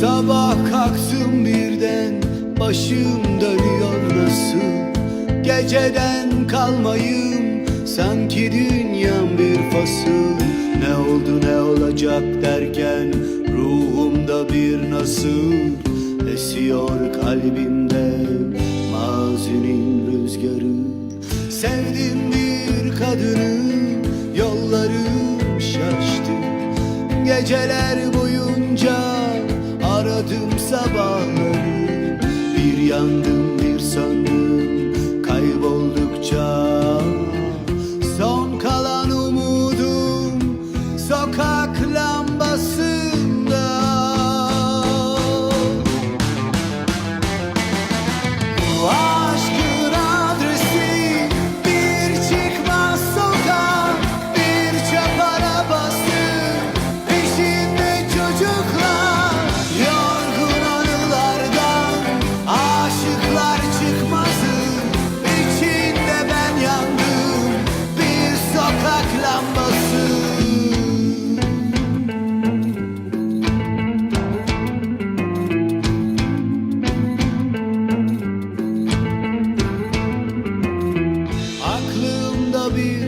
Sabah kalktım birden başım dönüyor nasıl? Geceden kalmayım sanki dünyam bir fasıl. Ne oldu ne olacak derken ruhumda bir nasıl? Esiyor kalbimde mazinin rüzgarı. Sevdim bir kadını yollarım şaştı. Geceler boyunca aradım sabahları. Bir yandım bir sandım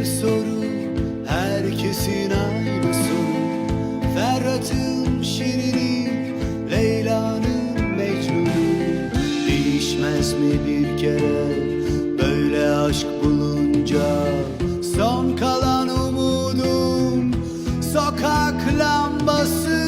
soru Herkesin aynı soru. Ferhat'ın şirini Leyla'nın Mecnun'u. Değişmez mi bir kere Böyle aşk bulunca? Son kalan umudum Sokak lambasında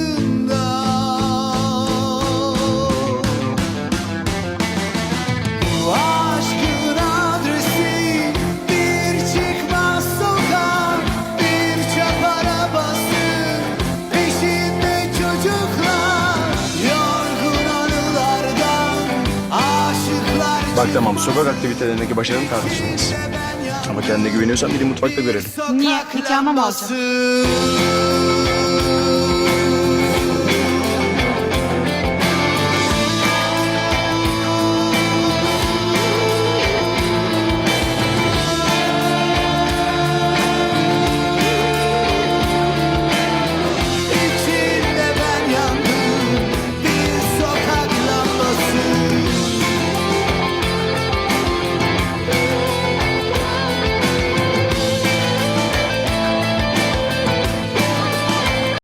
Bak tamam sokak aktivitelerindeki başarını tartışmayız. Ama kendine güveniyorsan bir de mutfakta görelim. Niye? Nikahıma mı lambası.